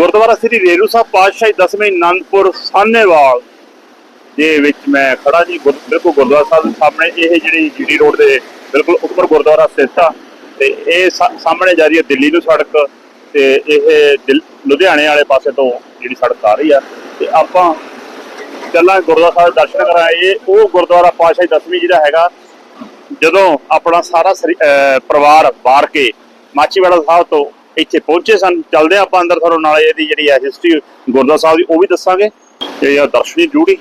ਗੁਰਦੁਆਰਾ ਸ੍ਰੀ ਰੇਰੂ ਸਾਹਿਬ ਪਾਤਸ਼ਾਹੀ ਦਸਵੇਂ ਆਨੰਦਪੁਰ ਸਾਨੇਵਾਲ ਦੇ ਵਿੱਚ ਮੈਂ ਖੜਾ ਜੀ, ਗੁਰ- ਬਿਲਕੁਲ ਗੁਰਦੁਆਰਾ ਸਾਹਿਬ ਦੇ ਸਾਹਮਣੇ, ਇਹ ਜਿਹੜੀ ਜੀਡੀ ਰੋਡ ਦੇ ਬਿਲਕੁਲ ਉੱਪਰ ਗੁਰਦੁਆਰਾ ਸਥਿਤ ਆ, ਤੇ ਇਹ ਸਾ- ਸਾਹਮਣੇ ਜਾ ਰਹੀ ਹੈ ਦਿੱਲੀ ਨੂੰ ਸੜਕ, ਤੇ ਇਹ ਲੁਧਿਆਣੇ ਵਾਲੇ ਪਾਸੇ ਤੋਂ ਜਿਹੜੀ ਸੜਕ ਆ ਰਹੀ ਆ, ਤੇ ਆਪਾਂ ਚੱਲਾਂ ਗੁਰਦੁਆਰਾ ਸਾਹਿਬ ਦੇ ਦਰਸ਼ਨ ਕਰਾਂਗੇ ਇਹ ਉਹ ਗੁਰਦੁਆਰਾ ਪਾਤਸ਼ਾਹੀ ਦਸਵੀਂ ਜਿਹੜਾ ਹੈਗਾ, ਜਦੋਂ ਆਪਣਾ ਸਾਰਾ ਸਰੀ- ਪਰਿਵਾਰ ਬਾਹਰ ਕੇ ਮਾਚੀਵਾੜਾ ਸਾਹਿਬ ਤੋਂ ਇੱਥੇ ਪਹੁੰਚੇ ਸਨ। ਚੱਲਦੇ ਹਾਂ ਆਪਾਂ ਅੰਦਰ ਤੁਹਾਨੂੰ ਨਾਲੇ ਇਹਦੀ ਜਿਹੜੀ ਹੈ ਹਿਸਟਰੀ ਗੁਰਦੁਆਰਾ ਸਾਹਿਬ ਦੀ, ਉਹ ਵੀ ਦੱਸਾਂਗੇ। ਤੇ ਇਹ ਦਰਸ਼ਨੀ ਜੂੜੀ।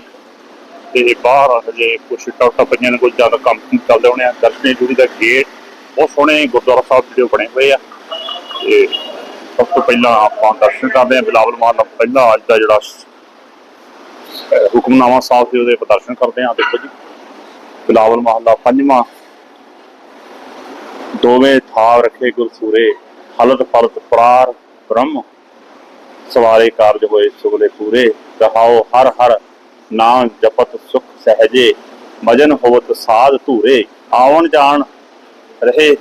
ਤੇ ਬਾਹਰ ਹਜੇ ਕੁਝ ਟਾਟਾ ਪਈਆਂ ਨੇ, ਕੋਈ ਜ਼ਿਆਦਾ ਕੰਮ ਚੱਲਦੇ ਹੋਣੇ ਆ। ਦਰਸ਼ਨੀ ਜੂੜੀ ਦਾ ਗੇਟ ਬਹੁਤ ਸੋਹਣੇ ਗੁਰਦੁਆਰਾ ਸਾਹਿਬ ਜਿਹੜੇ ਬਣੇ ਹੋਏ ਆ। ਤੇ ਸਭ ਤੋਂ ਪਹਿਲਾਂ ਆਪਾਂ ਦਰਸ਼ਨ ਕਰਦੇ ਹਾਂ, ਬਿਲਾਵਲ ਮਾਨ ਦਾ ਪਹਿਲਾ ਅੱਜ ਦਾ ਜਿਹੜਾ ਹੁਕਮਨਾਮਾ ਸਾਹਿਬ ਦੇ ਉਹਦੇ ਦਰਸ਼ਨ ਕਰਦੇ ਹਾਂ। ਦੇਖੋ ਜੀ, ਬਿਲਾਵਲ ਮਾਨ ਦਾ ਪੰਜਵਾਂ। ਦੋਵੇਂ ਥਾਵ ਰੱਖੇ ਗੁਰਸੂਰੇ। ਹਲਤ ਫਲਤ ਪ੍ਰਾਰ ਬ੍ਰਹਮ। ਸਵਾਰੇ ਕਾਰਜ ਹੋਏ ਸੁਗਲੇ ਪੂਰੇ ਕਹਾਓ ਹਰ ਹਰ, ਨਾਮ ਜਪਤ ਸੁਖ ਸਹਜੇ, ਮਜਨ ਹੋਵਤ ਸਾਧ ਧੂਰੇ। ਆਵਣ ਜਾਣ ਰਹੇ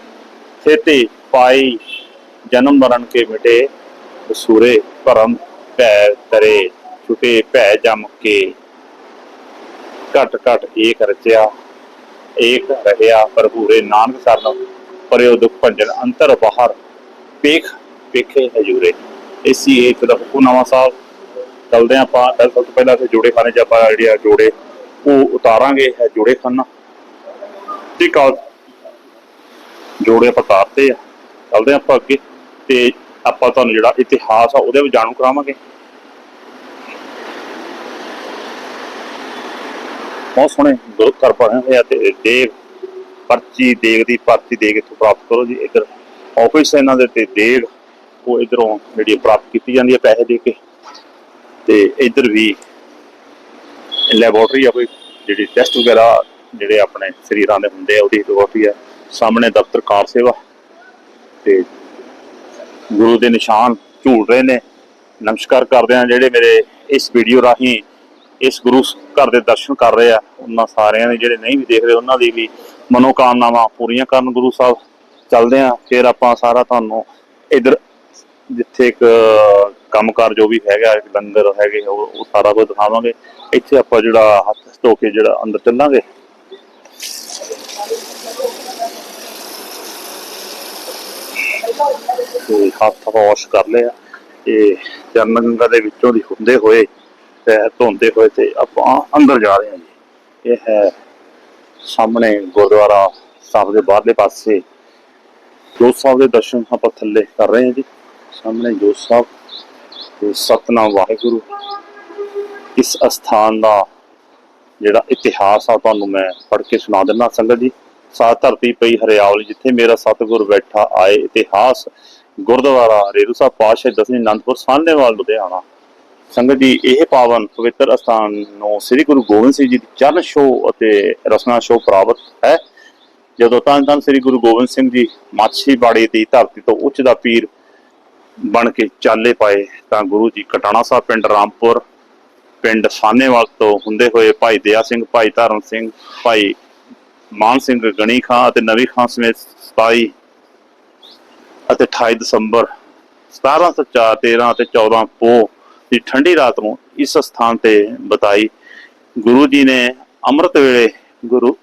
ਥੇਤੇ ਪਾਈ, ਜਨਮ ਮਰਨ ਕੇ ਮਿਟੇ ਸੂਰੇ ਭਰਮ ਭੈ ਤਰੇ, ਛੁਟੇ ਭੈ ਜਮ ਕੇ। ਘਟ ਘਟ ਏਕ ਰਚਿਆ, ਏਕ ਰਹਿਆ ਪ੍ਰਭੂਰੇ ਨਾਨਕ ਸਰਨ ਪਰਿਓ ਦੁਖ ਭੰਜਨ ਅੰਤਰ ਬਾਹਰ। ਵੇਖ, ਵੇਖੇ ਹਜੂਰੇ ਇਸੀ ਇੱਕ ਦਾ ਹੁਕਮਨਾਮਾ ਸਾਹਿਬ ਚਲਦੇ ਹਾਂ ਆਪਾਂ। ਸਭ ਤੋਂ ਪਹਿਲਾਂ ਤੇ ਜੋੜੇ ਖਾਨੇ ਚ ਆਪਾਂ ਜਿਹੜੇ ਆ ਜੋੜੇ, ਉਹ ਉਤਾਰਾਂਗੇ ਹੈ ਜੋੜੇ ਖਾਨਾ ਠੀਕ ਆ। ਜੋੜੇ ਆਪਾਂ ਉਤਾਰਤੇ ਆ। ਚਲਦੇ ਹਾਂ ਆਪਾਂ ਅੱਗੇ। ਤੇ ਆਪਾਂ ਤੁਹਾਨੂੰ ਜਿਹੜਾ ਇਤਿਹਾਸ ਆ, ਉਹਦੇ ਵਿੱਚ ਜਾਣੂ ਕਰਾਵਾਂਗੇ। ਬਹੁਤ ਸੋਹਣੇ ਗੁਰੂ ਘਰ ਬਣੇ ਹੋਏ ਆ ਤੇ ਦੇਗ ਪਰਚੀ ਦੇਗ ਦੀ ਪਰਚੀ ਦੇਗ ਇੱਥੋਂ ਪ੍ਰਾਪਤ ਕਰੋ ਜੀ ਇੱਧਰ। ਆਫਿਸ ਇਹਨਾਂ ਦੇ ਤੇ ਦੇਗ ਉਹ ਇਧਰੋਂ ਜਿਹੜੀ ਪ੍ਰਾਪਤ ਕੀਤੀ ਜਾਂਦੀ ਹੈ ਪੈਸੇ ਦੇ ਕੇ। ਤੇ ਇੱਧਰ ਵੀ ਲੈਬੋਰਟਰੀ ਆ ਕੋਈ, ਜਿਹੜੀ ਟੈਸਟ ਵਗੈਰਾ ਜਿਹੜੇ ਆਪਣੇ ਸਰੀਰਾਂ ਦੇ ਹੁੰਦੇ ਆ, ਉਹਦੀ ਲੈਬੋਰਟਰੀ ਆ। ਸਾਹਮਣੇ ਦਫ਼ਤਰ ਕਾਰ ਸੇਵਾ। ਤੇ ਗੁਰੂ ਦੇ ਨਿਸ਼ਾਨ ਝੂਲ ਰਹੇ ਨੇ। ਨਮਸਕਾਰ ਕਰਦੇ ਆ ਜਿਹੜੇ ਮੇਰੇ ਇਸ ਵੀਡੀਓ ਰਾਹੀਂ ਇਸ ਗੁਰੂ ਘਰ ਦੇ ਦਰਸ਼ਨ ਕਰ ਰਹੇ ਆ। ਉਹਨਾਂ ਸਾਰਿਆਂ ਦੇ ਜਿਹੜੇ ਨਹੀਂ ਵੀ ਦੇਖ ਰਹੇ, ਉਹਨਾਂ ਦੀ ਵੀ ਮਨੋਕਾਮਨਾਵਾਂ ਪੂਰੀਆਂ ਕਰਨ ਗੁਰੂ ਸਾਹਿਬ। ਚੱਲਦੇ ਆ ਫਿਰ ਆਪਾਂ ਸਾਰਾ ਤੁਹਾਨੂੰ ਇਧਰ ਜਿੱਥੇ ਇੱਕ ਕੰਮਕਾਰ ਜੋ ਵੀ ਹੈਗਾ ਲੰਗਰ ਹੈਗੇ, ਉਹ ਉਹ ਸਾਰਾ ਕੁਝ ਦਿਖਾਵਾਂਗੇ। ਇੱਥੇ ਆਪਾਂ ਜਿਹੜਾ ਹੱਥ ਧੋ ਕੇ ਜਿਹੜਾ ਅੰਦਰ ਚੱਲਾਂਗੇ। ਤੇ ਹੱਥ ਵਾਸ਼ ਕਰ ਲਿਆ। ਤੇ ਚਰਨ ਗੰਗਾ ਦੇ ਵਿੱਚੋਂ ਦੀ ਹੁੰਦੇ ਹੋਏ ਤੇ ਧੋਂਦੇ ਹੋਏ ਤੇ ਆਪਾਂ ਅੰਦਰ ਜਾ ਰਹੇ ਹਾਂ ਜੀ। ਇਹ ਹੈ ਸਾਹਮਣੇ ਗੁਰਦੁਆਰਾ ਸਾਹਿਬ ਦੇ ਬਾਹਰਲੇ ਪਾਸੇ। ਜੋਤ ਸਾਹਿਬ ਦੇ ਦਰਸ਼ਨ ਆਪਾਂ ਥੱਲੇ ਕਰ ਰਹੇ ਹਾਂ ਜੀ। ਸਾਹਮਣੇ ਜੋਤ ਸਾਹਿਬ ਤੇ ਸਤਨਾਮ ਵਾਹਿਗੁਰੂ। ਇਸ ਅਸਥਾਨ ਦਾ ਜਿਹੜਾ ਇਤਿਹਾਸ ਆ, ਤੁਹਾਨੂੰ ਮੈਂ ਪੜ੍ਹ ਕੇ ਸੁਣਾ ਦਿੰਦਾ ਸੰਗਤ ਜੀ। ਸਾ ਧਰਤੀ ਪਈ ਹਰਿਆਵਲ, ਜਿੱਥੇ ਮੇਰਾ ਸਤਿਗੁਰ ਬੈਠਾ ਆਏ। ਇਤਿਹਾਸ ਗੁਰਦੁਆਰਾ ਰੇਰੂ ਸਾਹਿਬ ਪਾਤਸ਼ਾਹ ਦਸਵੇਂ ਅਨੰਦਪੁਰ ਸਾਹਨੇਵਾਲ, ਲੁਧਿਆਣਾ। ਸੰਗਤ ਜੀ, ਇਹ ਪਾਵਨ ਪਵਿੱਤਰ ਅਸਥਾਨ ਨੂੰ ਸ੍ਰੀ ਗੁਰੂ ਗੋਬਿੰਦ ਸਿੰਘ ਜੀ ਦੀ ਚਰਨ ਛੋਹ ਅਤੇ ਰਸਨਾ ਛੋਹ ਪ੍ਰਾਪਤ ਹੈ। ਜਦੋਂ ਤਾਂ ਤਾਂ ਸ੍ਰੀ ਗੁਰੂ ਗੋਬਿੰਦ ਸਿੰਘ ਜੀ ਮਾਛੀਵਾੜੀ ਦੀ ਧਰਤੀ ਤੋਂ ਉੱਚ ਦਾ ਪੀਰ ਬਣ ਕੇ ਚਾਲੇ ਪਾਏ, ਤਾਂ ਗੁਰੂ ਜੀ ਕਟਾਣਾ ਸਾਹਿਬ ਪਿੰਡ ਰਾਮਪੁਰ, ਪਿੰਡ ਸਾਨੇਵਾਲ ਤੋਂ ਹੁੰਦੇ ਹੋਏ ਭਾਈ ਦਇਆ ਸਿੰਘ, ਭਾਈ ਧਰਮ ਸਿੰਘ, ਭਾਈ ਮਾਨ ਸਿੰਘ ਗਣੀ ਖਾਂ ਅਤੇ ਨਵੀ ਖਾਂ ਸਮੇਤ 27 ਅਤੇ 28 ਦਸੰਬਰ 1704 13 ਅਤੇ 14 ਪੋਹ ਦੀ ਠੰਡੀ ਰਾਤ ਨੂੰ ਇਸ ਸਥਾਨ ਤੇ ਬਤਾਈ। ਗੁਰੂ ਜੀ ਨੇ ਅੰਮ੍ਰਿਤ ਵੇਲੇ ਗੁਰੂ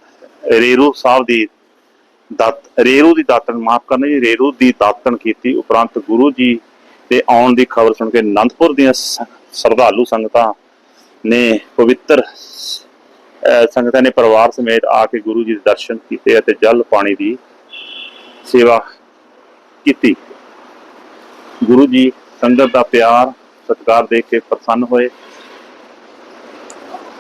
ਰੇਰੂ ਸਾਹਿਬ ਦੀ ਦਾਤ ਰੇਰੂ ਦੀ ਦਾਤਨ ਮਾਫ ਕਰਨਾ ਜੀ, ਰੇਰੂ ਦੀ ਦਾਤਨ ਕੀਤੀ ਉਪਰੰਤ ਗੁਰੂ ਜੀ ਦੇ ਆਉਣ ਦੀ ਖਬਰ ਸੁਣ ਕੇ ਅਨੰਦਪੁਰ ਦੀਆਂ ਸ਼ਰਧਾਲੂ ਸੰਗਤਾਂ ਨੇ ਪਵਿੱਤਰ ਸੰਗਤਾਂ ਨੇ ਪਰਿਵਾਰ ਸਮੇਤ ਆ ਕੇ ਗੁਰੂ ਜੀ ਦੇ ਦਰਸ਼ਨ ਕੀਤੇ ਅਤੇ ਜਲ ਪਾਣੀ ਦੀ ਸੇਵਾ ਕੀਤੀ। ਗੁਰੂ ਜੀ ਸੰਗਤ ਦਾ ਪਿਆਰ, ਸਤਿਕਾਰ ਦੇਖ ਕੇ ਪ੍ਰਸੰਨ ਹੋਏ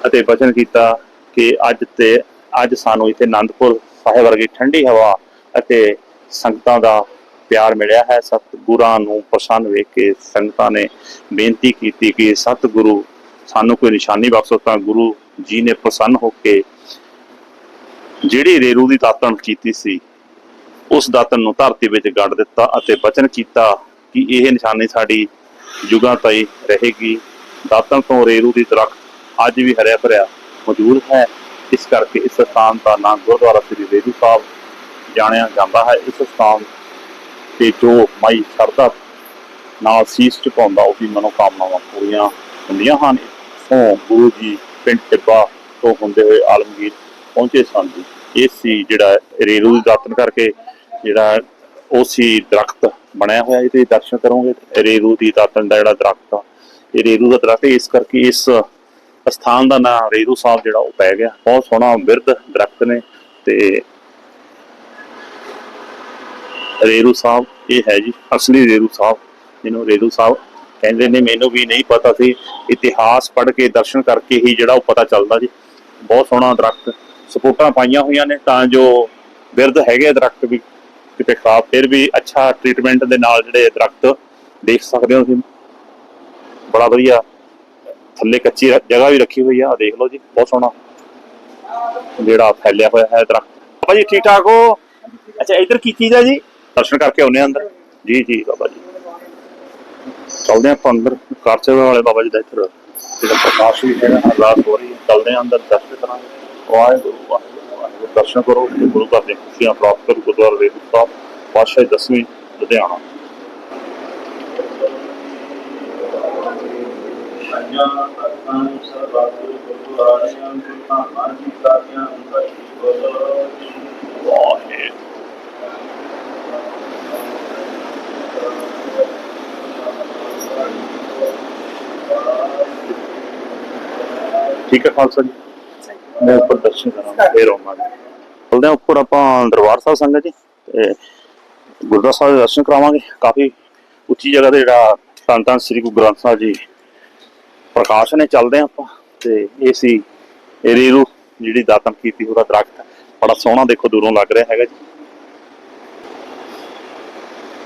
ਅਤੇ ਬਚਨ ਕੀਤਾ ਕਿ ਅੱਜ ਤੇ, ਅੱਜ ਸਾਨੂੰ ਇੱਥੇ ਆਨੰਦਪੁਰ ਸਾਹਿਬ ਵਰਗੀ ਠੰਡੀ ਹਵਾ ਅਤੇ ਸੰਗਤਾਂ ਦਾ ਪਿਆਰ ਮਿਲਿਆ ਹੈ, ਸਤਿਗੁਰਾਂ ਨੂੰ ਪ੍ਰਸੰਨ ਵੇਖ ਕੇ ਸੰਗਤਾਂ ਨੇ ਬੇਨਤੀ ਕੀਤੀ ਕਿ ਸਤਿਗੁਰੂ ਸਾਨੂੰ ਕੋਈ ਨਿਸ਼ਾਨੀ ਬਖਸ਼ੋ ਤਾਂ ਗੁਰੂ ਜੀ ਨੇ ਪ੍ਰਸੰਨ ਹੋ ਕੇ ਜਿਹੜੀ ਰੇਰੂ ਦੀ ਦਾਤਣ ਕੀਤੀ ਸੀ, ਉਸ ਦਾਤਨ ਨੂੰ ਧਰਤੀ ਵਿੱਚ ਗੱਡ ਦਿੱਤਾ ਅਤੇ ਬਚਨ ਕੀਤਾ ਕਿ ਇਹ ਨਿਸ਼ਾਨੀ ਸਾਡੀ ਯੁਗਾਂ ਤਾਈ ਰਹੇਗੀ। ਦਾਤਨ ਤੋਂ ਰੇਰੂ ਦੀ ਦਰਖਤ ਅੱਜ ਵੀ ਹਰਿਆ ਭਰਿਆ ਮੌਜੂਦ ਹੈ। ਇਸ ਕਰਕੇ ਇਸ ਸਥਾਨ ਦਾ ਨਾਮ ਗੁਰਦੁਆਰਾ ਸ੍ਰੀ ਰੇਰੂ ਸਾਹਿਬ ਜਾਣਿਆ ਜਾਂਦਾ ਹੈ। ਇਸ ਸਥਾਨ ਤੇ ਜੋ ਮਾਈ ਸ਼ਰਧਾ ਨਾਲ ਸੀਸ ਝੁਕਾਉਂਦਾ ਉਹ ਵੀ ਮਨੋਕਾਮਨਾਵਾਂ ਪੂਰੀਆਂ ਹੁੰਦੀਆਂ ਹਨ। ਉਹ ਗੁਰੂ ਜੀ ਪਿੰਡ ਟਿੱਬਾ ਤੋਂ ਹੁੰਦੇ ਹੋਏ ਆਲਮਗੀਰ ਪਹੁੰਚੇ ਸਨ। ਜੀ ਇਹ ਸੀ ਜਿਹੜਾ ਰੇਰੂ ਦੀ ਦਾਤਨ ਕਰਕੇ ਜਿਹੜਾ ਉਹ ਸੀ ਦਰਖਤ ਬਣਿਆ ਹੋਇਆ। ਇਹਦੇ ਦਰਸ਼ਨ ਕਰੋਗੇ ਤੇ ਰੇਰੂ ਦੀ ਦਾਤਨ ਦਾ ਜਿਹੜਾ ਦਰਖਤ ਆ, ਇਹ ਰੇਰੂ ਦਾ ਦਰਖਤ ਇਸ ਕਰਕੇ ਇਸ ਸਥਾਨ ਦਾ ਨਾਮ ਰੇਰੂ ਸਾਹਿਬ ਜਿਹੜਾ ਉਹ ਪੈ ਗਿਆ। ਬਹੁਤ ਸੋਹਣਾ ਬਿਰਧ ਦਰਖਤ ਨੇ ਤੇ ਰੇਰੂ ਸਾਹਿਬ, ਇਹ ਹੈ ਜੀ ਅਸਲੀ ਰੇਰੂ ਸਾਹਿਬ, ਜਿਹਨੂੰ ਰੇਰੂ ਸਾਹਿਬ ਕਹਿੰਦੇ ਨੇ। ਮੈਨੂੰ ਵੀ ਨਹੀਂ ਪਤਾ ਸੀ, ਇਤਿਹਾਸ ਪੜ੍ਹ ਕੇ, ਦਰਸ਼ਨ ਕਰਕੇ ਹੀ ਜਿਹੜਾ ਉਹ ਪਤਾ ਚੱਲਦਾ ਜੀ। ਬਹੁਤ ਸੋਹਣਾ ਦਰਖਤ ਸਪੋਰਟਾਂ ਪਾਈਆਂ ਹੋਈਆਂ ਨੇ ਤਾਂ ਜੋ ਬਿਰਧ ਹੈਗੇ ਆ ਦਰਖਤ ਵੀ, ਕਿਤੇ ਖਰਾਬ, ਫਿਰ ਵੀ ਅੱਛਾ ਟ੍ਰੀਟਮੈਂਟ ਦੇ ਨਾਲ ਜਿਹੜੇ ਦਰਖਤ ਦੇਖ ਸਕਦੇ ਹੋ ਤੁਸੀਂ। ਬੜਾ ਵਧੀਆ ਥੱਲੇ ਕੱਚੀ ਜਗ੍ਹਾ ਵੀ ਰੱਖੀ ਹੋਈ ਆ ਆਹ ਦੇਖ ਲਓ ਜੀ ਬਹੁਤ ਸੋਹਣਾ। ਜਿਹੜਾ ਫੈਲਿਆ ਹੋਇਆ ਹੈ ਦਰਖਤ ਬਾਬਾ ਜੀ ਠੀਕ ਠਾਕ ਹੋ? ਅੱਛਾ ਇੱਧਰ ਕੀ ਚੀਜ਼ ਹੈ ਜੀ? ਦਰਸ਼ਨ ਕਰਕੇ ਆਉਨੇ ਆ ਅੰਦਰ। ਜੀ ਜੀ ਬਾਬਾ ਜੀ। ਚਲਦੇ ਆਪਾਂ ਅੰਦਰ। ਕਾਰ ਸੇਵਾ ਵਾਲੇ ਬਾਬਾ ਜੀ ਦਾ ਇੱਧਰ ਜਿਹੜਾ ਪ੍ਰਕਾਸ਼ ਵੀ ਹੈ ਅਰਦਾਸ ਹੋ ਰਹੀ ਹੈ। ਚਲਦੇ ਆ ਅੰਦਰ ਦਰਸ਼ਨ ਕਰਾਂਗੇ। ਵਾਹਿਗੁਰੂ ਵਾਹਿਗੁਰੂ। ਦਰਸ਼ਨ ਕਰੋ। ਗੁਰੂ ਘਰ ਦੀਆਂ ਖੁਸ਼ੀਆਂ ਪ੍ਰਾਪਤ ਕਰੋ। ਗੁਰਦੁਆਰਾ ਦੇ ਸਾਹਿਬ ਪਾਤਸ਼ਾਹੀ ਦਸਵੀਂ ਲੁਧਿਆਣਾ। ਪੰਜਾਂ ਤਖਤਾਂ ਸਰਬੱਤ ਗੁਰਦੁਆਰਿਆਂ ਗੁਰਧਾਮਾਂ ਦੀ ਸਾਰੀਆਂ ਅੰਦਰ ਬੋਲੋ। ਵਾਹਿਗੁਰੂ ਠੀਕ ਹੈ ਖਾਲਸਾ ਜੀ। ਮੈਂ ਉੱਪਰ ਦਰਸ਼ਨ ਕਰਾਂਗਾ, ਫੇਰ ਆਵਾਂਗੇ। ਚਲਦੇ ਹਾਂ ਉੱਪਰ ਆਪਾਂ ਦਰਬਾਰ ਸਾਹਿਬ ਸੰਗਤ ਜੀ, ਤੇ ਗੁਰਦੁਆਰਾ ਸਾਹਿਬ ਦੇ ਦਰਸ਼ਨ ਕਰਾਵਾਂਗੇ। ਕਾਫੀ ਉੱਚੀ ਜਗ੍ਹਾ ਤੇ ਜਿਹੜਾ ਧੰਨ ਧੰਨ ਸ੍ਰੀ ਗੁਰੂ ਗ੍ਰੰਥ ਸਾਹਿਬ ਜੀ ਪ੍ਰਕਾਸ਼ ਨੇ ਚੱਲਦੇ ਹਾਂ ਆਪਾਂ ਤੇ ਇਹ ਸੀ ਇਹ ਰੇਰੂ ਜਿਹੜੀ ਦਾਤਨ ਕੀਤੀ ਉਹਦਾ ਦਰਖਤ। ਬੜਾ ਸੋਹਣਾ ਦੇਖੋ ਦੂਰੋਂ ਲੱਗ ਰਿਹਾ ਹੈਗਾ ਜੀ।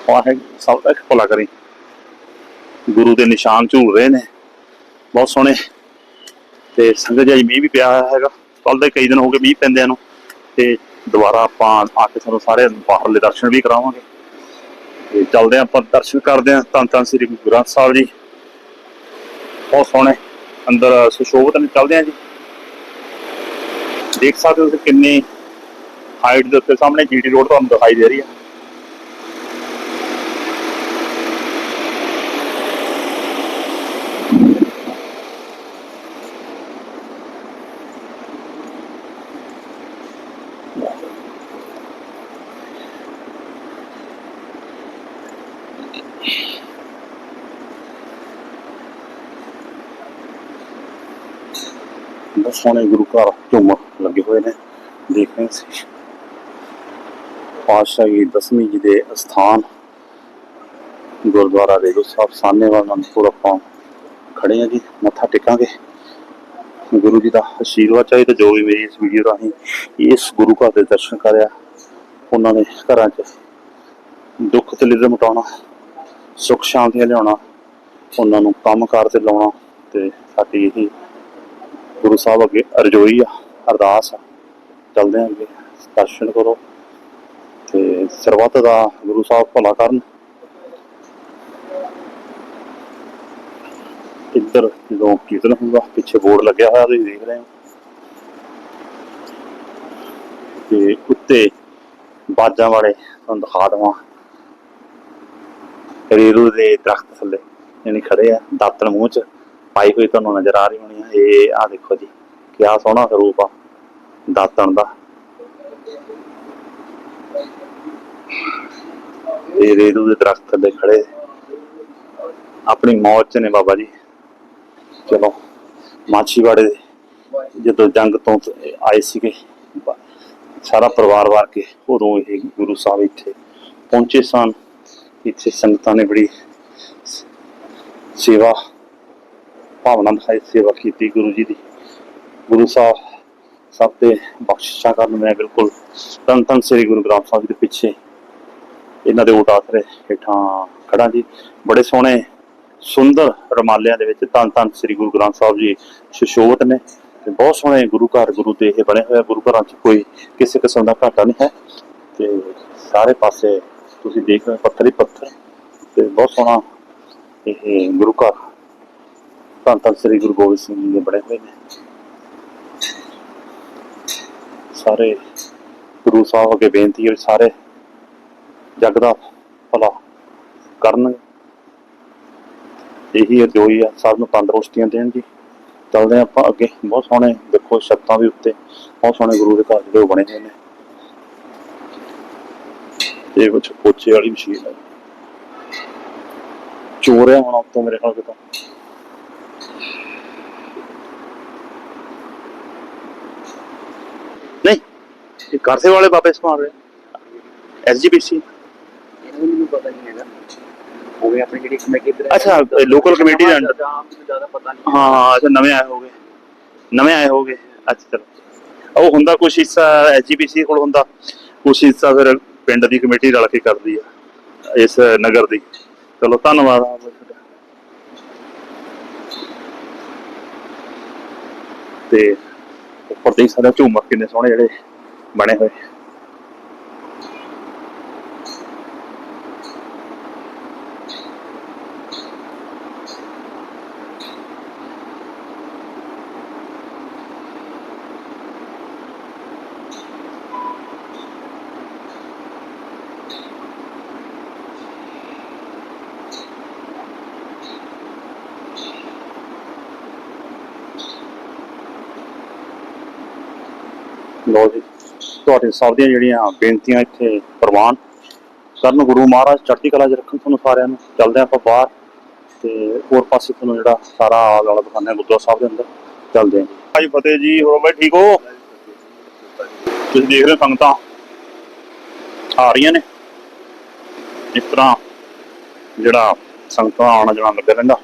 ਵਾਹਿਗੁਰੂ ਸਭ ਦਾ ਭਲਾ ਕਰੀ। ਗੁਰੂ ਦੇ ਨਿਸ਼ਾਨ ਝੂਲ ਰਹੇ ਨੇ। ਬਹੁਤ ਸੋਹਣੇ। ਤੇ ਸੰਗਤ ਜੀ ਮੀਂਹ ਵੀ ਪਿਆ ਹੋਇਆ ਹੈਗਾ। ਕੱਲ ਦੇ ਕਈ ਦਿਨ ਹੋ ਗਏ ਮੀਂਹ ਪੈਂਦਿਆਂ ਨੂੰ। ਤੇ ਦੁਬਾਰਾ ਆਪਾਂ ਆ ਕੇ ਤੁਹਾਨੂੰ ਸਾਰੇ ਬਾਹਰਲੇ ਦਰਸ਼ਨ ਵੀ ਕਰਾਵਾਂਗੇ। ਤੇ ਚੱਲਦੇ ਹਾਂ ਆਪਾਂ ਦਰਸ਼ਨ ਕਰਦੇ ਹਾਂ। ਧੰਨ ਧੰਨ ਸ੍ਰੀ ਗੁਰੂ ਗ੍ਰੰਥ ਸਾਹਿਬ ਜੀ। ਬਹੁਤ ਸੋਹਣੇ। ਅੰਦਰ ਸੁਸ਼ੋਭਿਤ ਨੇ। ਚੱਲਦੇ ਹਾਂ ਜੀ। ਦੇਖ ਸਕਦੇ ਹੋ ਤੁਸੀਂ ਕਿੰਨੀ ਹਾਈਟ ਦੇ ਉੱਤੇ ਸਾਹਮਣੇ ਜੀਟੀ ਰੋਡ ਤੁਹਾਨੂੰ ਦਿਖਾਈ ਦੇ ਰਹੀ ਹੈ। ਬਹੁਤ ਸੋਹਣੇ ਗੁਰੂ ਘਰ ਝੁੰਮਰ ਲੱਗੇ ਹੋਏ ਨੇ, ਦੇਖ ਰਹੇ ਸੀ ਪਾਤਸ਼ਾਹੀ ਦਸਵੀਂ ਜੀ ਦੇ ਅਸਥਾਨ, ਗੁਰਦੁਆਰਾ ਰੇਰੂ ਸਾਹਿਬ ਸਾਹਨੇਵਾਲ ਅਨੰਦਪੁਰ ਆਪਾਂ ਖੜੇ ਆ ਜੀ, ਮੱਥਾ ਟੇਕਾਂਗੇ। ਗੁਰੂ ਜੀ ਦਾ ਆਸ਼ੀਰਵਾਦ ਚਾਹੀਦਾ, ਜੋ ਵੀ ਮੇਰੀ ਇਸ ਵੀਡੀਓ ਰਾਹੀਂ ਇਸ ਗੁਰੂ ਘਰ ਦੇ ਦਰਸ਼ਨ ਕਰਿਆ, ਉਹਨਾਂ ਨੇ ਘਰਾਂ 'ਚ ਦੁੱਖ ਤਕਲੀਫ ਮਿਟਾਉਣਾ ਸੁੱਖ ਸ਼ਾਂਤੀ ਲਿਆਉਣਾ, ਉਹਨਾਂ ਨੂੰ ਕੰਮ ਕਾਰ ਤੇ ਲਾਉਣਾ ਤੇ ਸਾਡੀ ਇਹ ਗੁਰੂ ਸਾਹਿਬ ਅੱਗੇ ਅਰਜ਼ੋਈ ਆ, ਅਰਦਾਸ ਆ। ਚਲਦੇ ਆਂ ਅੱਗੇ, ਦਰਸ਼ਨ ਕਰੋ। ਤੇ ਸਰਬੱਤ ਦਾ ਗੁਰੂ ਸਾਹਿਬ ਭਲਾ ਕਰਨ। ਇੱਧਰ ਜਦੋਂ ਕੀਰਤਨ ਹੁੰਦਾ, ਪਿੱਛੇ ਬੋਰਡ ਲੱਗਿਆ ਹੋਇਆ, ਤੁਸੀਂ ਦੇਖ ਰਹੇ ਹੋ। ਤੇ ਉੱਤੇ ਬਾਜਾਂ ਵਾਲੇ ਤੁਹਾਨੂੰ ਦਿਖਾ ਦਵਾਂ। ਰੇਰੂ ਦੇ ਦਰਖਤ ਥੱਲੇ, ਯਾਨੀ ਖੜੇ ਆ, ਦਾਤਣ ਮੂੰਹ ਚ। ਪਾਈ ਹੋਈ ਤੁਹਾਨੂੰ ਨਜ਼ਰ ਆ ਰਹੀ ਹੋਣੀ ਆ। ਇਹ ਆ ਦੇਖੋ ਜੀ, ਕਿਆ ਸੋਹਣਾ ਸਰੂਪ ਆ, ਦਾਤਣ ਦਾ। ਇਹ ਰੇਰੂ ਦੇ ਦਰਖਤ ਥੱਲੇ ਖੜੇ। ਆਪਣੀ ਮੌਜ ਚ ਨੇ ਬਾਬਾ ਜੀ। ਚਲੋ, ਮਾਛੀਵਾੜੇ ਜਦੋਂ ਜੰਗ ਤੋਂ ਆਏ ਸੀਗੇ ਸਾਰਾ ਪਰਿਵਾਰ ਵਾਰ ਕੇ ਉਦੋਂ ਇਹ ਗੁਰੂ ਸਾਹਿਬ ਇੱਥੇ ਪਹੁੰਚੇ ਸਨ। ਇੱਥੇ ਸੰਗਤਾਂ ਨੇ ਬੜੀ ਸੇਵਾ ਭਾਵਨਾ ਦਿਖਾਈ ਸੇਵਾ ਕੀਤੀ ਗੁਰੂ ਜੀ ਦੀ। ਗੁਰੂ ਸਾਹਿਬ, ਸਭ ਤੇ ਬਖਸ਼ਿਸ਼ਾਂ ਕਰਨ ਮੈਂ ਬਿਲਕੁਲ ਤਨ ਤਨ ਸ੍ਰੀ ਗੁਰੂ ਗ੍ਰੰਥ ਸਾਹਿਬ ਜੀ ਦੇ ਪਿੱਛੇ ਇਹਨਾਂ ਦੇ ਓਟ ਆਸਰੇ ਹੇਠਾਂ ਖੜਾ ਜੀ। ਬੜੇ ਸੋਹਣੇ, ਸੁੰਦਰ ਰਮਾਲਿਆਂ ਦੇ ਵਿੱਚ ਧੰਨ ਧੰਨ ਸ੍ਰੀ ਗੁਰੂ ਗ੍ਰੰਥ ਸਾਹਿਬ ਜੀ ਸੁਸ਼ੋਭਿਤ ਨੇ ਤੇ ਬਹੁਤ ਸੋਹਣੇ ਗੁਰੂ ਘਰ, ਗੁਰੂ ਦੇ ਇਹ ਬਣੇ ਹੋਏ ਗੁਰੂ ਘਰਾਂ 'ਚ ਕੋਈ ਕਿਸੇ ਕਿਸਮ ਦਾ ਘਾਟਾ ਨਹੀਂ ਹੈ। ਤੇ ਸਾਰੇ ਪਾਸੇ ਤੁਸੀਂ ਦੇਖ ਰਹੇ ਹੋ, ਪੱਥਰ ਹੀ ਪੱਥਰ ਤੇ ਬਹੁਤ ਸੋਹਣਾ ਇਹ ਗੁਰੂ ਘਰ ਧੰਨ ਧੰਨ ਸ੍ਰੀ ਗੁਰੂ ਗੋਬਿੰਦ ਸਿੰਘ ਜੀ ਦੇ ਬਣੇ ਹੋਏ ਨੇ। ਸਾਰੇ ਗੁਰੂ ਸਾਹਿਬ ਅੱਗੇ ਬੇਨਤੀ ਹੈ ਸਾਰੇ ਜਗ ਦਾ ਭਲਾ ਕਰਨ ਇਹੀ ਅਰਜ਼ੋਈ ਆ, ਸਭ ਨੂੰ ਤੰਦਰੁਸਤੀਆਂ ਦੇਣ ਜੀ ਚੱਲਦੇ ਆਪਾਂ ਅੱਗੇ। ਬਹੁਤ ਸੋਹਣੇ, ਦੇਖੋ ਛੱਤਾਂ ਵੀ ਉੱਤੇ ਬਹੁਤ ਸੋਹਣੇ ਗੁਰੂ ਦੇ ਘਰ ਜਿਹੜੇ ਉਹ ਬਣੇ ਹੋਏ ਨੇ। ਇਹ ਕੁਛ ਪੋਚੇ ਵਾਲੀ ਮਸ਼ੀਨ ਹੈ। ਚੋਰ ਹੈ ਉੱਤੋਂ ਮੇਰੇ ਖਿਆਲ ਕਿਤੋਂ ਨਹੀਂ ਇਹ ਕਰਸੇ ਵਾਲੇ ਬਾਬੇ ਸਮਾਰ ਰਹੇ? ਐਸਜੀਪੀਸੀ ਇਹਨਾਂ ਨੂੰ ਮੈਨੂੰ ਪਤਾ ਨਹੀਂ ਹੈਗਾ। ਉਹ ਵੀ ਆਪਣੀ ਜਿਹੜੀ ਕਮੇਟੀ ਇੱਧਰ ਹੈ। ਅੱਛਾ ਲੋਕਲ ਕਮੇਟੀ ਦੇ ਅੰਡਰ। ਜ਼ਿਆਦਾ ਮੈਨੂੰ ਜ਼ਿਆਦਾ ਪਤਾ ਨਹੀਂ। ਹਾਂ ਅੱਛਾ ਨਵੇਂ ਆਏ ਹੋਗੇ। ਨਵੇਂ ਆਏ ਹੋਗੇ। ਅੱਛਾ ਚਲੋ। ਉਹ ਹੁੰਦਾ ਕੁਛ ਹਿੱਸਾ ਐਸਜੀਪੀਸੀ ਕੋਲ ਹੁੰਦਾ। ਕੁਛ ਹਿੱਸਾ ਫਿਰ ਪਿੰਡ ਦੀ ਕਮੇਟੀ ਰਲ ਕੇ ਕਰਦੀ ਆ ਇਸ ਨਗਰ ਦੀ। ਚਲੋ ਧੰਨਵਾਦ। ਤੇ ਉੱਪਰ ਸਕਦੇ ਹੋ ਝੂਮਰ ਕਿੰਨੇ ਸੋਹਣੇ ਜਿਹੜੇ। ਬਣੇ ਹੋਏ। ਲੋ ਜੀ। ਤੁਹਾਡੇ ਸਭ ਦੀਆਂ ਜਿਹੜੀਆਂ ਬੇਨਤੀਆਂ ਇੱਥੇ ਪ੍ਰਵਾਨ ਕਰਨ ਗੁਰੂ ਮਹਾਰਾਜ ਚੜ੍ਹਦੀ ਕਲਾ 'ਚ ਰੱਖਣ ਤੁਹਾਨੂੰ ਸਾਰਿਆਂ ਨੂੰ। ਚੱਲਦੇ ਆਪਾਂ ਬਾਹਰ ਤੇ ਹੋਰ ਪਾਸੇ ਤੁਹਾਨੂੰ ਜਿਹੜਾ ਸਾਰਾ ਆਲਾ ਦੁਆਲਾ ਦਿਖਾਉਂਦੇ ਗੁਰਦੁਆਰਾ ਸਾਹਿਬ ਦੇ ਅੰਦਰ। ਚੱਲਦੇ ਹਾਂ। ਭਾਈ ਫਤਿਹ ਜੀ, ਹੋਰ ਬਾਈ ਠੀਕ ਹੋ? ਤੁਸੀਂ ਦੇਖ ਰਹੇ ਹੋ ਸੰਗਤਾਂ ਆ ਰਹੀਆਂ ਨੇ। ਇਸ ਤਰ੍ਹਾਂ ਜਿਹੜਾ ਸੰਗਤਾਂ ਆਉਣਾ ਜਾਣਾ ਲੱਗਿਆ ਰਹਿੰਦਾ।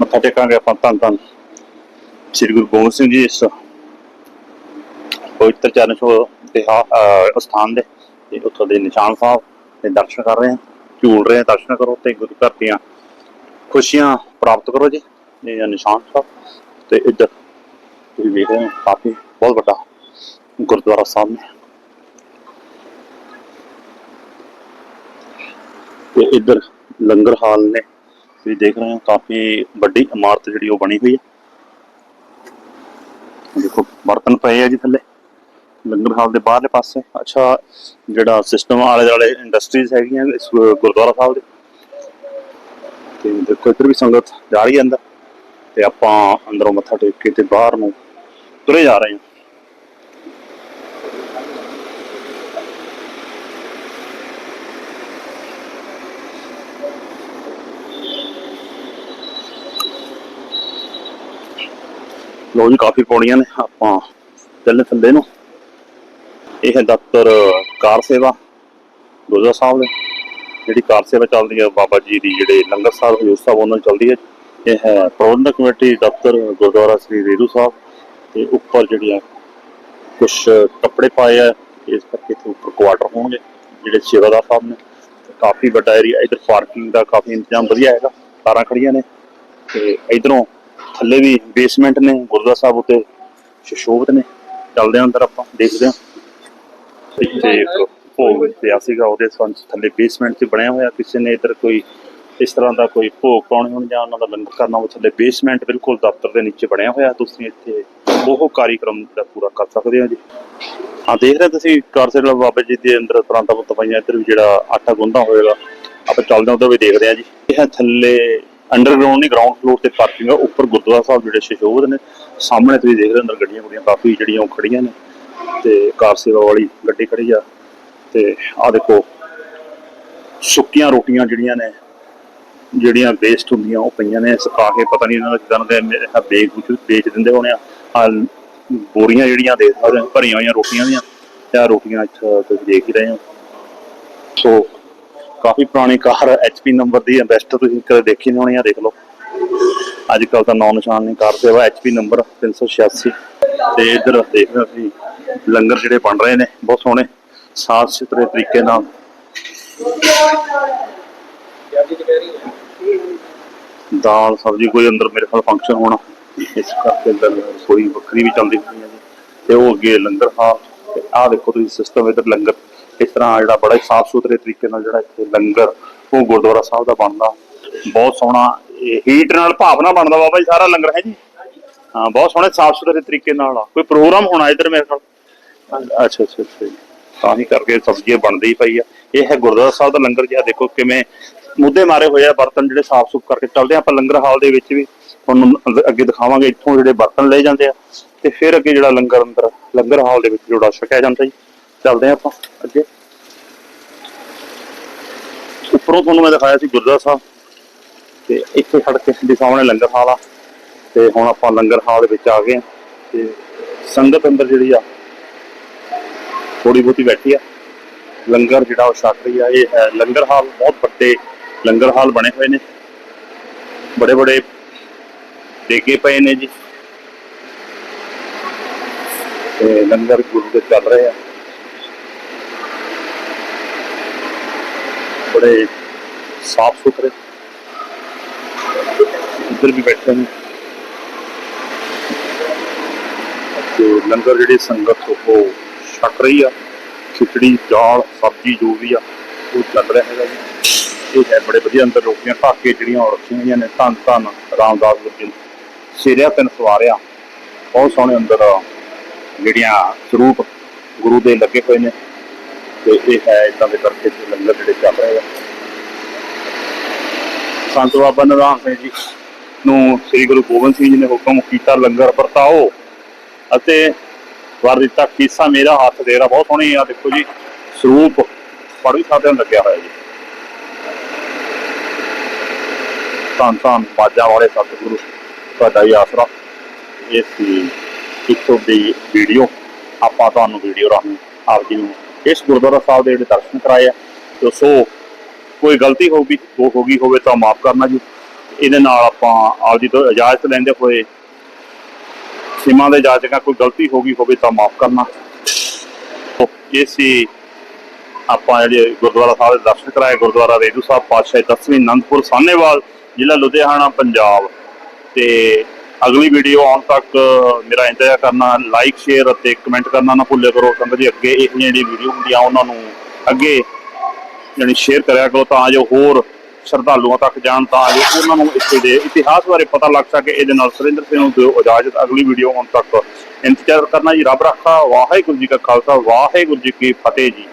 ਮੱਥਾ ਟੇਕਾਂਗੇ ਆਪਾਂ ਧੰਨ ਧੰਨ। ਸ੍ਰੀ ਗੁਰੂ ਗੋਬਿੰਦ ਸਿੰਘ ਜੀ ਇਸ ਪਵਿੱਤਰ ਚਰਨ ਛੋਹ ਦੇ ਹਾ- ਸਥਾਨ ਦੇ, ਤੇ ਉੱਥੋਂ ਦੇ ਨਿਸ਼ਾਨ ਸਾਹਿਬ ਦੇ ਦਰਸ਼ਨ ਕਰ ਰਹੇ ਹਾਂ, ਝੂਲ ਰਹੇ ਹਾਂ, ਦਰਸ਼ਨ ਕਰੋ ਤੇ ਗੁਰੂ ਘਰ ਦੀਆਂ ਖੁਸ਼ੀਆਂ ਪ੍ਰਾਪਤ ਕਰੋ ਜੀ, ਇਹ ਨਿਸ਼ਾਨ ਸਾਹਿਬ, ਤੇ ਇੱਧਰ ਤੁਸੀਂ ਵੇਖ ਰਹੇ ਹੋ, ਕਾਫੀ ਬਹੁਤ ਵੱਡਾ ਗੁਰਦੁਆਰਾ ਸਾਹਿਬ ਨੇ ਤੇ ਇੱਧਰ ਲੰਗਰ ਹਾਲ ਨੇ, ਤੁਸੀਂ ਦੇਖ ਰਹੇ ਹੋ, ਕਾਫੀ ਵੱਡੀ ਇਮਾਰਤ ਜਿਹੜੀ ਉਹ ਬਣੀ ਹੋਈ ਹੈ। ਦੇਖੋ, ਬਰਤਨ ਪਏ ਆ ਜੀ ਥੱਲੇ। ਲੰਗਰ ਹਾਲ ਦੇ ਬਾਹਰਲੇ ਪਾਸੇ। ਅੱਛਾ, ਜਿਹੜਾ ਸਿਸਟਮ ਆਲੇ ਦੁਆਲੇ ਇੰਡਸਟਰੀਜ਼ ਹੈਗੀਆਂ ਇਸ ਗੁਰਦੁਆਰਾ ਸਾਹਿਬ ਦੇ। ਤੇ ਦੇਖੋ, ਇੱਧਰ ਵੀ ਸੰਗਤ ਜਾ ਰਹੀ ਹੈ ਅੰਦਰ। ਤੇ ਆਪਾਂ ਅੰਦਰੋਂ ਮੱਥਾ ਟੇਕ ਕੇ ਤੇ ਬਾਹਰ ਨੂੰ ਤੁਰੇ ਜਾ ਰਹੇ ਹਾਂ। ਲੋ ਜੀ, ਕਾਫੀ ਪੌੜੀਆਂ ਨੇ। ਆਪਾਂ ਚੱਲੇ ਥੱਲੇ ਨੂੰ। ਇਹ ਹੈ ਦਫ਼ਤਰ ਕਾਰ ਸੇਵਾ, ਗੁਰਦੁਆਰਾ ਸਾਹਿਬ ਦੇ ਜਿਹੜੀ ਕਾਰ ਸੇਵਾ ਚੱਲਦੀ ਹੈ, ਬਾਬਾ ਜੀ ਦੀ ਜਿਹੜੇ ਲੰਗਰ ਸਾਹਿਬ, ਹਜੂਰ ਸਾਹਿਬ, ਉਹਨਾਂ ਨਾਲ ਚੱਲਦੀ ਹੈ। ਇਹ ਹੈ ਪ੍ਰਬੰਧਕ ਕਮੇਟੀ, ਦਫ਼ਤਰ, ਗੁਰਦੁਆਰਾ ਸ੍ਰੀ ਰੇਰੂ ਸਾਹਿਬ। ਤੇ ਉੱਪਰ ਜਿਹੜੀਆਂ ਕੁਝ ਕੱਪੜੇ ਪਾਏ ਆ, ਇਸ ਕਰਕੇ ਇੱਥੇ ਉੱਪਰ ਕੁਆਟਰ ਹੋਣਗੇ, ਜਿਹੜੇ ਸੇਵਾਦਾਰ ਸਾਹਿਬ ਨੇ। ਕਾਫੀ ਵੱਡਾ ਏਰੀਆ ਇਧਰ ਪਾਰਕਿੰਗ ਦਾ ਕਾਫੀ ਇੰਤਜ਼ਾਮ ਵਧੀਆ ਹੈਗਾ, ਕਾਰਾਂ ਖੜੀਆਂ ਨੇ। ਤੇ ਇਧਰੋਂ ਥੱਲੇ ਵੀ ਬੇਸਮੈਂਟ ਨੇ, ਗੁਰਦੁਆਰਾ ਸਾਹਿਬ ਉੱਤੇ ਸ਼ੋਭਤ ਨੇ। ਚੱਲਦੇ ਹਾਂ ਅੰਦਰ ਆਪਾਂ, ਦੇਖਦੇ ਹਾਂ। ਇੱਥੇ ਇੱਕ ਭੋਗ ਪਿਆ ਸੀਗਾ, ਉਹਦੇ ਸੰਚ ਥੱਲੇ ਬੇਸਮੈਂਟ 'ਚ ਬਣਿਆ ਹੋਇਆ। ਕਿਸੇ ਨੇ ਇੱਧਰ ਕੋਈ ਇਸ ਤਰ੍ਹਾਂ ਦਾ ਕੋਈ ਭੋਗ ਪਾਉਣੇ ਹੋਣ ਜਾਂ ਉਹਨਾਂ ਦਾ ਲੰਗਰ ਕਰਨਾ ਉਹ ਥੱਲੇ ਬੇਸਮੈਂਟ ਬਿਲਕੁਲ ਦਫ਼ਤਰ ਦੇ ਨੀਚੇ ਬਣਿਆ ਹੋਇਆ। ਤੁਸੀਂ ਇੱਥੇ ਉਹ ਕਾਰਿਕ੍ਰਮ ਦਾ ਪੂਰਾ ਕਰ ਸਕਦੇ ਹੋ ਜੀ। ਹਾਂ, ਦੇਖ ਰਹੇ ਤੁਸੀਂ ਕਾਰਸੇਲ ਬਾਬਾ ਜੀ ਦੇ ਅੰਦਰ ਪ੍ਰਾਂਤਾਂ ਪੁੱਤ ਪਈਆਂ, ਇੱਧਰ ਵੀ ਜਿਹੜਾ ਆਟਾ ਗੁੰਦਾ ਹੋਏਗਾ, ਆਪਾਂ ਚੱਲਦੇ ਹਾਂ, ਉਧਰ ਵੀ ਦੇਖਦੇ ਹਾਂ ਜੀ। ਇਹ ਥੱਲੇ ਅੰਡਰਗਰਾਉਂਡ ਨਹੀਂ ਗਰਾਊਂਡ ਫਲੋਰ ਤੇ ਪਾਰਕਿੰਗ ਆ, ਉੱਪਰ ਗੁਰਦੁਆਰਾ ਸਾਹਿਬ ਜਿਹੜੇ ਸ਼ਿਸ਼ੋਭਤ ਨੇ, ਸਾਹਮਣੇ ਤੁਸੀਂ ਦੇਖ ਰਹੇ ਹੋ ਅੰਦਰ ਗੱਡੀਆਂ ਗੁੱਡੀਆਂ ਕਾਫੀ ਜਿਹੜੀਆਂ ਉਹ ਖੜੀਆਂ ਨੇ। ਤੇ ਕਾਰ ਸੇਵਾ ਵਾਲੀ ਗੱਡੀ ਖੜੀ ਆ ਤੇ ਆਹ ਦੇਖੋ, ਸੁੱਕੀਆਂ ਰੋਟੀਆਂ ਜਿਹੜੀਆਂ ਨੇ, ਜਿਹੜੀਆਂ ਵੇਸਟ ਹੁੰਦੀਆਂ ਉਹ ਪਈਆਂ ਨੇ, ਸੁਕਾ ਕੇ ਪਤਾ ਨਹੀਂ ਇਹਨਾਂ ਦਾ ਕਿਦਾਂ ਦੇ ਮੇਰੇ ਖਿਆਲ ਬੇਚ ਬੂਚ ਵੇਚ ਦਿੰਦੇ ਹੋਣੇ ਆ। ਆਹ ਬੋਰੀਆਂ ਜਿਹੜੀਆਂ ਦੇ ਸਕਦੇ ਭਰੀਆਂ ਹੋਈਆਂ ਰੋਟੀਆਂ ਦੀਆਂ, ਤੇ ਆਹ ਰੋਟੀਆਂ ਇੱਥੇ ਤੁਸੀਂ ਦੇਖ ਹੀ ਰਹੇ ਹੋ। ਸੋ, ਕਾਫੀ ਪੁਰਾਣੀ ਕਾਰ ਐਚਪੀ ਨੰਬਰ ਦੀ ਇਨਵੈਸਟਰ ਤੁਸੀਂ ਕਦੇ ਦੇਖੀ ਨਹੀਂ ਹੋਣੀ ਆ, ਦੇਖ ਲਓ। ਅੱਜ ਕੱਲ ਤਾਂ ਨੌ ਨਿਸ਼ਾਨ ਨਹੀਂ ਕਾਰ ਸੇਵਾ ਐਚਪੀ ਨੰਬਰ 386 ਤੇ ਇੱਧਰ ਦੇਖ ਰਹੇ ਹੋ ਤੁਸੀਂ ਲੰਗਰ ਜਿਹੜੇ ਬਣ ਰਹੇ ਨੇ, ਬਹੁਤ ਸੋਹਣੇ, ਸਾਫ਼ ਸੁਥਰੇ ਤਰੀਕੇ ਨਾਲ। ਦਾਲ, ਸਬਜ਼ੀ ਕੋਈ ਅੰਦਰ ਮੇਰੇ ਖਿਆਲ ਫੰਕਸ਼ਨ ਹੋਣਾ, ਇਸ ਕਰਕੇ ਅੰਦਰ ਰਸੋਈ ਵੱਖਰੀ ਵੀ ਚੱਲਦੀ ਹੋਈ ਹੈ ਜੀ ਤੇ ਉਹ ਅੱਗੇ ਲੰਗਰ ਹਾਲ, ਤੇ ਆਹ ਦੇਖੋ ਤੁਸੀਂ ਸਿਸਟਮ ਇੱਧਰ ਲੰਗਰ, ਇਸ ਤਰ੍ਹਾਂ ਜਿਹੜਾ ਬੜਾ ਸਾਫ਼ ਸੁਥਰੇ ਤਰੀਕੇ ਨਾਲ ਜਿਹੜਾ ਇੱਥੇ ਲੰਗਰ, ਉਹ ਗੁਰਦੁਆਰਾ ਸਾਹਿਬ ਦਾ ਬਣਦਾ। ਬਹੁਤ ਸੋਹਣਾ ਹੀਟ ਨਾਲ ਭਾਵਨਾ ਬਣਦਾ ਬਾਬਾ ਜੀ ਸਾਰਾ ਲੰਗਰ ਹੈ ਜੀ। ਹਾਂ, ਬਹੁਤ ਸੋਹਣੇ ਸਾਫ਼ ਸੁਥਰੇ ਤਰੀਕੇ ਨਾਲ ਆ। ਕੋਈ ਪ੍ਰੋਗਰਾਮ ਹੋਣਾ ਇੱਧਰ ਮੇਰੇ ਖਿਆਲ ਅੱਛਾ ਅੱਛਾ ਅੱਛਾ ਤਾਂ ਹੀ ਕਰਕੇ ਸਬਜ਼ੀ ਬਣਦੀ ਪਈ ਆ। ਇਹ ਹੈ ਗੁਰਦੁਆਰਾ ਸਾਹਿਬ ਦਾ ਲੰਗਰ ਜਿਹਾ। ਦੇਖੋ ਕਿਵੇਂ ਮੁੱਦੇ ਮਾਰੇ ਹੋਏ ਆ ਬਰਤਨ ਜਿਹੜੇ ਸਾਫ਼ ਸੁਥ ਕਰਕੇ ਚੱਲਦੇ ਆਪਾਂ ਲੰਗਰ ਹਾਲ ਦੇ ਵਿੱਚ ਵੀ ਤੁਹਾਨੂੰ ਅੱਗੇ ਦਿਖਾਵਾਂਗੇ ਇੱਥੋਂ ਜਿਹੜੇ ਬਰਤਨ ਲਏ ਜਾਂਦੇ ਆ। ਤੇ ਫਿਰ ਅੱਗੇ ਜਿਹੜਾ ਲੰਗਰ ਅੰਦਰ, ਲੰਗਰ ਹਾਲ ਦੇ ਵਿੱਚ ਜਿਹੜਾ ਛਕਿਆ ਜਾਂਦਾ ਜੀ। ਚੱਲਦੇ ਆ ਆਪਾਂ ਅੱਗੇ। ਉੱਪਰੋਂ ਤੁਹਾਨੂੰ ਮੈਂ ਦਿਖਾਇਆ ਸੀ ਗੁਰਦੁਆਰਾ ਸਾਹਿਬ। ਤੇ ਇੱਥੇ ਸੜਕ ਦੇ ਸਾਹਮਣੇ ਲੰਗਰ ਹਾਲ ਆ। ਤੇ ਹੁਣ ਆਪਾਂ ਲੰਗਰ ਹਾਲ ਵਿੱਚ ਆ ਗਏ ਆ ਤੇ ਸੰਗਤ ਅੰਦਰ ਜਿਹੜੀ ਆ ਥੋੜੀ ਬਹੁਤੀ ਬੈਠੀ ਆ। ਲੰਗਰ ਜਿਹੜਾ ਉਹ ਛਕ ਰਹੀ ਆ, ਇਹ ਹੈ ਲੰਗਰ ਹਾਲ ਬਹੁਤ ਵੱਡੇ ਲੰਗਰ ਹਾਲ ਬਣੇ ਹੋਏ ਨੇ। ਬੜੇ ਬੜੇ ਦੇਗੇ ਪਏ ਨੇ ਜੀ। ਤੇ ਲੰਗਰ ਗੁਰੂ ਦੇ ਚੱਲ ਰਹੇ ਆ। ਬੜੇ ਸਾਫ਼ ਸੁਥਰੇ ਇੱਧਰ ਵੀ ਬੈਠੇ ਨੇ। ਤੇ ਲੰਗਰ ਜਿਹੜੀ ਸੰਗਤ ਉਹ ਛਕ ਰਹੀ ਆ, ਖਿਚੜੀ, ਦਾਲ, ਸਬਜ਼ੀ ਜੋ ਵੀ ਆ, ਉਹ ਚੱਲ ਰਿਹਾ ਹੈਗਾ ਜੀ। ਇਹ ਹੈ ਬੜੇ ਵਧੀਆ ਅੰਦਰ ਰੋਟੀਆਂ ਢੱਕ ਜਿਹੜੀਆਂ ਉਹ ਰੱਖੀਆਂ ਹੋਈਆਂ ਨੇ, ਧੰਨ ਧੰਨ ਰਾਮਦਾਸ ਗੁਰੂ ਜੀ ਸਿਰਿਆ ਤਿੰਨ ਸਵਾਰਿਆ, ਬਹੁਤ ਸੋਹਣੇ ਅੰਦਰ ਜਿਹੜੀਆਂ ਸਰੂਪ ਗੁਰੂ ਦੇ ਲੱਗੇ ਹੋਏ ਨੇ। ਤੇ ਇਹ ਹੈ ਇਦਾਂ ਦੇ ਕਰਕੇ ਲੰਗਰ ਜਿਹੜੇ ਚੱਲ ਰਹੇ ਆ। ਸੰਤ ਬਾਬਾ ਨਿਧਾਨ ਸਿੰਘ ਜੀ ਨੂੰ ਸ੍ਰੀ ਗੁਰੂ ਗੋਬਿੰਦ ਸਿੰਘ ਜੀ ਨੇ ਹੁਕਮ ਕੀਤਾ, ਲੰਗਰ ਵਰਤਾਓ। ਅਤੇ ਵਰ ਦਿੱਤਾ, ਕੀਸਾ ਮੇਰਾ ਹੱਥ ਦੇਰਾ ਬਹੁਤ ਸੋਹਣੀ ਆ, ਦੇਖੋ ਜੀ, ਸਰੂਪ ਪੜ ਵੀ ਸਕਦੇ ਲੱਗਿਆ ਹੋਇਆ ਜੀ। ਤਾਂ ਤਾਂ ਬਾਜਾ ਵਾਲੇ ਸਤਿਗੁਰੂ, ਤੁਹਾਡਾ ਹੀ ਆਸਰਾ। ਇਸ ਸੀ ਇੱਥੋਂ ਦੀ ਵੀਡੀਓ, ਆਪਾਂ ਤੁਹਾਨੂੰ ਵੀਡੀਓ ਰਾਹੀਂ ਆਪ ਜੀ ਨੂੰ ਇਸ ਗੁਰਦੁਆਰਾ ਸਾਹਿਬ ਦੇ ਜਿਹੜੇ ਦਰਸ਼ਨ ਕਰਾਏ ਆ, ਤੇ ਸੋ ਕੋਈ ਗਲਤੀ ਹੋ ਗਈ ਹੋ ਹੋ ਗਈ ਹੋਵੇ ਤਾਂ ਮਾਫ ਕਰਨਾ ਜੀ। ਇਹਦੇ ਨਾਲ ਆਪਾਂ ਆਪ ਜੀ ਤੋਂ ਇਜਾਜ਼ਤ ਲੈਂਦੇ ਹੋਏ ਸੀਮਾ ਦੇ ਜਾਚਕਾਂ ਕੋਈ ਗਲਤੀ ਹੋ ਗਈ ਹੋਵੇ ਤਾਂ ਮਾਫ ਕਰਨਾ। ਇਹ ਸੀ ਆਪਾਂ ਜਿਹੜੇ ਗੁਰਦੁਆਰਾ ਸਾਹਿਬ ਦੇ ਦਰਸ਼ਨ ਕਰਾਏ, ਗੁਰਦੁਆਰਾ ਰੇਡੂ ਸਾਹਿਬ ਪਾਤਸ਼ਾਹ ਦਸਵੀਂ ਅਨੰਦਪੁਰ ਸਾਹਨੇਵਾਲ, ਜ਼ਿਲ੍ਹਾ ਲੁਧਿਆਣਾ, ਪੰਜਾਬ। ਤੇ ਅਗਲੀ ਵੀਡੀਓ ਆਉਣ ਤੱਕ ਮੇਰਾ ਇੰਤਜ਼ਾਰ ਕਰਨਾ ਲਾਈਕ ਸ਼ੇਅਰ ਅਤੇ ਕਮੈਂਟ ਕਰਨਾ ਨਾ ਭੁੱਲਿਆ ਕਰੋ। ਸੰਗਤ ਜੀ, ਅੱਗੇ ਇਹ ਜਿਹੜੀ ਵੀਡੀਓ ਹੁੰਦੀਆਂ, ਉਹਨਾਂ ਨੂੰ ਅੱਗੇ ਜਾਣੀ ਸ਼ੇਅਰ ਕਰਿਆ ਕਰੋ ਤਾਂ ਜੋ ਹੋਰ ਸ਼ਰਧਾਲੂਆਂ ਤੱਕ ਜਾਣ ਤਾਂ ਜੋ ਉਹਨਾਂ ਨੂੰ ਇੱਥੇ ਦੇ ਇਤਿਹਾਸ ਬਾਰੇ ਪਤਾ ਲੱਗ ਸਕੇ। ਇਹਦੇ ਨਾਲ ਸੁਰਿੰਦਰ ਸਿੰਘ ਨੂੰ ਦਿਓ ਇਜਾਜ਼ਤ। ਅਗਲੀ ਵੀਡੀਓ ਆਉਣ ਤੱਕ। ਇੰਤਜ਼ਾਰ ਕਰਨਾ ਜੀ, ਰੱਬ ਰੱਖਾ। ਵਾਹਿਗੁਰੂ ਜੀ ਕਾ ਖਾਲਸਾ। ਵਾਹਿਗੁਰੂ ਜੀ ਕੀ ਫਤਿਹ ਜੀ।